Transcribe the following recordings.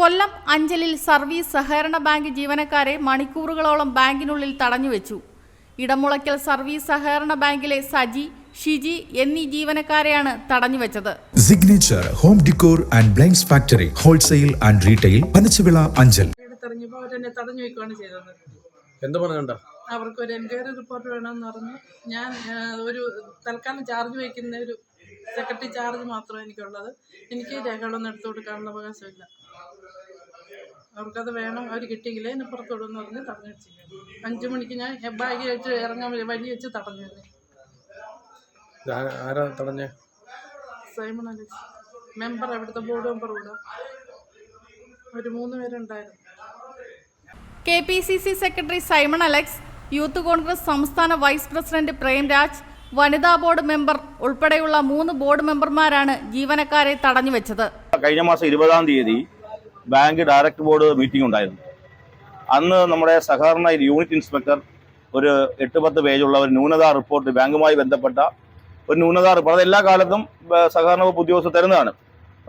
കൊല്ലം അഞ്ചലിൽ service സഹകരണ bank ജീവനക്കാരെ മണിക്കൂറുകളോളം ബാങ്കിനുള്ളിൽ തടഞ്ഞുവെച്ചു. ഇടമുളയ്ക്കൽ സർവീസ് സഹകരണ ബാങ്കിലെ സജി ഷിജി എന്നീ ജീവനക്കാരെയാണ് തടഞ്ഞുവെച്ചത്. Signature home decor and blinds factory wholesale and retail Panachavila Anchal. എന്ത് അവർക്ക് ഒരു എൻക്വയറി റിപ്പോർട്ട് വേണമെന്ന് പറഞ്ഞു. ഞാൻ ഒരു തൽക്കാലം ചാർജ് വയ്ക്കുന്ന ഒരു സെക്രട്ടറി ചാർജ് മാത്രമേ എനിക്കുള്ളത്. എനിക്ക് രേഖകളൊന്നും എടുത്തു കൊടുക്കാനുള്ള അവകാശമില്ല. അവർക്കത് വേണം അവർ കിട്ടിയില്ലേ എന്നെ പുറത്തോടെന്ന് പറഞ്ഞ് തടഞ്ഞു വെച്ചിരിക്കുന്നു അഞ്ചു മണിക്ക് ഞാൻ ബാഗ് വെച്ച് ഇറങ്ങാൻ വഴി- വഴി വെച്ച് തടഞ്ഞു ആരാ തടഞ്ഞേ? സൈമൺ അലക്സ്. മെമ്പർ അവിടുത്തെ ബോർഡ് മെമ്പർ കൂടെ. ഒരു മൂന്ന് പേരുണ്ടായിരുന്നു. K P C C secretary Simon Alex youth Congress സംസ്ഥാന വൈസ് പ്രസിഡന്റ് പ്രേംരാജ് വനിതാ ബോർഡ് മെമ്പർ ഉൾപ്പെടെയുള്ള മൂന്ന് ബോർഡ് മെമ്പർമാരാണ് ജീവനക്കാരെ തടഞ്ഞു വെച്ചത്. കഴിഞ്ഞ മാസം ഇരുപതാം തീയതി ബാങ്ക് ഡയറക്ടർ ബോർഡ് മീറ്റിംഗ് ഉണ്ടായിരുന്നു. അന്ന് നമ്മുടെ സഹകരണ യൂണിറ്റ് ഇൻസ്പെക്ടർ ഒരു എട്ട് പത്ത് പേജുള്ള ഒരു ന്യൂനതാ റിപ്പോർട്ട് ബാങ്കുമായി ബന്ധപ്പെട്ട ഒരു ന്യൂനതാ റിപ്പോർട്ട്. എല്ലാ കാലത്തും സഹകരണ വകുപ്പ് ഉദ്യോഗസ്ഥർ തരുന്നതാണ്.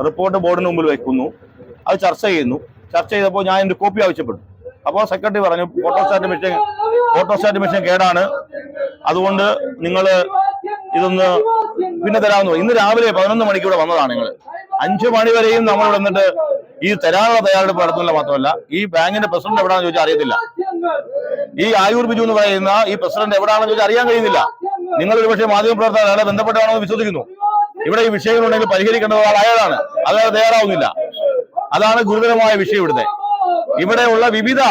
റിപ്പോർട്ട് ബോർഡിന് മുമ്പിൽ വെക്കുന്നു. അത് ചർച്ച ചെയ്യുന്നു. ചർച്ച ചെയ്തപ്പോൾ ഞാൻ എന്റെ കോപ്പി ആവശ്യപ്പെട്ടു. അപ്പോൾ സെക്രട്ടറി പറഞ്ഞു ഫോട്ടോസ്റ്റാറ്റ് മെഷീൻ ഫോട്ടോസ്റ്റാറ്റ് മെഷീൻ കേടാണ്. അതുകൊണ്ട് നിങ്ങൾ ഇതൊന്ന് പിന്നെ തരാമെന്ന് ഇന്ന് രാവിലെ പതിനൊന്ന് മണിക്കൂടെ വന്നതാണ് നിങ്ങൾ അഞ്ചു മണി വരെയും നമ്മൾ ഇവിടെ നിന്നിട്ട് ഈ തരാനുള്ള തയ്യാറെടുപ്പ് നടത്തുന്നില്ല മാത്രമല്ല ഈ ബാങ്കിന്റെ പ്രസിഡന്റ് എവിടെയാണെന്ന് ചോദിച്ചാൽ അറിയത്തില്ല. ഈ ആയൂർ ബിജു എന്ന് പറയുന്ന ഈ പ്രസിഡന്റ് എവിടാണെന്ന് ചോദിച്ചാൽ അറിയാൻ കഴിയുന്നില്ല. നിങ്ങൾ ഒരുപക്ഷെ മാധ്യമ മാധ്യമപ്രവർത്തകരെ ബന്ധപ്പെട്ടതാണെന്ന് വിശ്വസിക്കുന്നു. ഇവിടെ ഈ വിഷയങ്ങളുണ്ടെങ്കിൽ പരിഹരിക്കേണ്ടത് ആൾ അയാളാണ്. അയാൾ തയ്യാറാവുന്നില്ല. അതാണ് ഗുരുതരമായ വിഷയം ഇവിടുത്തെ. ഇവിടെയുള്ള വിവിധ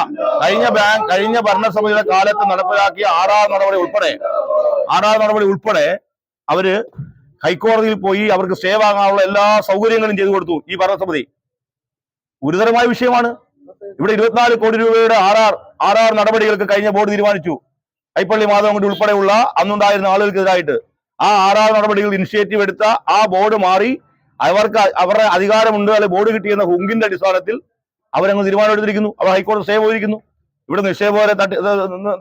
കഴിഞ്ഞ ബാങ്ക് കഴിഞ്ഞ ഭരണസമിതിയുടെ കാലത്ത് നടപ്പിലാക്കിയ ആറാം നടപടി ഉൾപ്പെടെ ആറാം നടപടി ഉൾപ്പെടെ അവർ ഹൈക്കോടതിയിൽ പോയി അവർക്ക് സ്റ്റേ വാങ്ങാനുള്ള എല്ലാ സൗകര്യങ്ങളും ചെയ്തു കൊടുത്തു ഈ ഭരണസമിതി. ഗുരുതരമായ വിഷയമാണ്. ഇവിടെ ഇരുപത്തിനാല് കോടി രൂപയുടെ ആർ ആർ ആർ നടപടികൾക്ക് കഴിഞ്ഞ ബോർഡ് തീരുമാനിച്ചു. കൈപ്പള്ളി മാധവൻകുട്ടി ഉൾപ്പെടെയുള്ള അന്നുണ്ടായിരുന്ന ആളുകൾക്കെതിരായിട്ട്. ആ ആർ ആർ നടപടികൾ ഇനിഷ്യേറ്റീവ് എടുത്ത ആ ബോർഡ് മാറി. അവർക്ക് അവരുടെ അധികാരമുണ്ട് അല്ലെങ്കിൽ ബോർഡ് കിട്ടിയെന്ന ഹുങ്കിന്റെ അടിസ്ഥാനത്തിൽ അവരങ്ങ് തീരുമാനമെടുത്തിരിക്കുന്നു അവർ ഹൈക്കോടതി സ്റ്റേ പോയിരിക്കുന്നു. ഇവിടെ നിക്ഷേപകരെ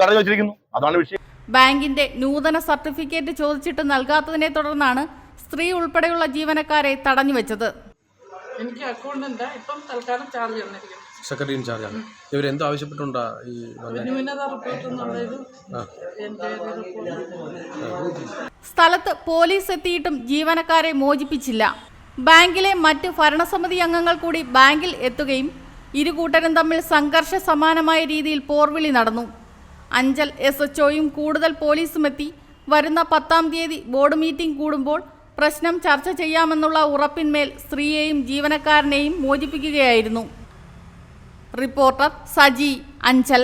തടഞ്ഞു വെച്ചിരിക്കുന്നു. അതാണ് വിഷയം. ബാങ്കിന്റെ നൂതന സർട്ടിഫിക്കറ്റ് ചോദിച്ചിട്ട് നൽകാത്തതിനെ തുടർന്നാണ് സ്ത്രീ ഉൾപ്പെടെയുള്ള ജീവനക്കാരെ തടഞ്ഞുവെച്ചത് എനിക്ക് അക്കൗണ്ടിന്റെ ഇപ്പം തൽക്കാലം ചാർജ് തന്നിരിക്കുന്നു. ചാർജാണ് ഇവർ ഇവരെന്ത് ആവശ്യപ്പെട്ടുണ്ടാ ഈ വന്നേ? ന്യൂനത റിപ്പോർട്ട് എന്നുള്ളത് ആ. എൻക്വയറി സ്ഥലത്ത് പോലീസ് എത്തിയിട്ടും ജീവനക്കാരെ മോചിപ്പിച്ചില്ല. ബാങ്കിലെ മറ്റ് ഭരണസമിതി അംഗങ്ങൾ കൂടി ബാങ്കിൽ എത്തുകയും ഇരു കൂട്ടരും തമ്മിൽ സംഘർഷ സമാനമായ രീതിയിൽ പോർവിളി നടന്നു. അഞ്ചൽ എസ് എച്ച് കൂടുതൽ പോലീസും എത്തി. വരുന്ന പത്താം തീയതി ബോർഡ് മീറ്റിംഗ് കൂടുമ്പോൾ പ്രശ്നം ചർച്ച ചെയ്യാമെന്നുള്ള ഉറപ്പിന്മേൽ സ്ത്രീയെയും ജീവനക്കാരനെയും മോചിപ്പിക്കുകയായിരുന്നു. Reporter Saji Anchal.